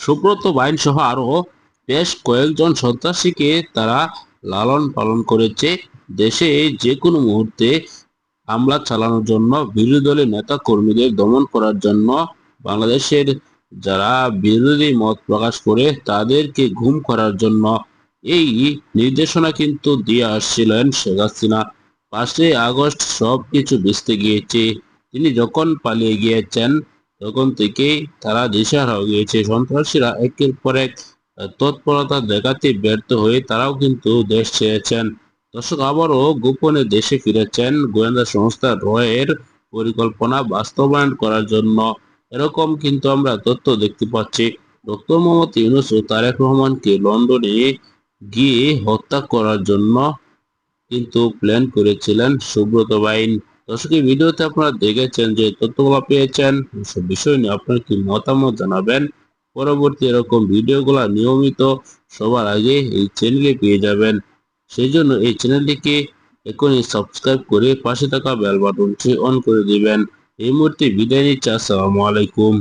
সুব্রত বাইন সহ আরও বেশ কয়েকজন সন্ত্রাসীকে তারা লালন পালন করেছে। দেশে যে কোনো মুহূর্তে হামলা চালানোর জন্য বিরোধী দলের নেতা কর্মীদের দমন করার জন্য বাংলাদেশের যারা বিরোধী মত প্রকাশ করে তাদেরকে ঘুম করার জন্য এই নির্দেশনা কিন্তু দিয়ে আসছিলেন শেখ হাসিনা। পাঁচই আগস্ট সব কিছু বেচতে গিয়েছে। তিনি যখন পালিয়ে গিয়েছেন তখন থেকেই তারা দিশাহারা গিয়েছে। সন্ত্রাসীরা একের পর এক তৎপরতা দেখাতে ব্যর্থ হয়ে তারাও কিন্তু দেশ ছেড়েছেন। দর্শক, আবারও গোপনে দেশে ফিরেছেন গোয়েন্দা সংস্থা রয়ের পরিকল্পনা বাস্তবায়ন করার জন্য। এরকম কিন্তু আমরা তথ্য দেখতে পাচ্ছি। ডক্টর মোহাম্মদ ইউনুস ও তারেক রহমানকে লন্ডনে গিয়ে হত্যা করার জন্য কিন্তু প্ল্যান করেছিলেন সুব্রত বাইন। দর্শক, এই ভিডিওতে আপনারা দেখেছেন যে তথ্যগুলো পেয়েছেন। সব বিষয় নিয়ে আপনার কি মতামত জানাবেন? পরবর্তী এরকম ভিডিওগুলো নিয়মিত সবার আগে এই চ্যানেলে পেয়ে যাবেন। সেই জন্য এই চ্যানেলটিকে এখনই সাবস্ক্রাইব করে পাশে থাকা বেল বাটনটি অন করে দিবেন। এই মুহূর্তে বিদায় নিচ্ছে। আসসালামু আলাইকুম।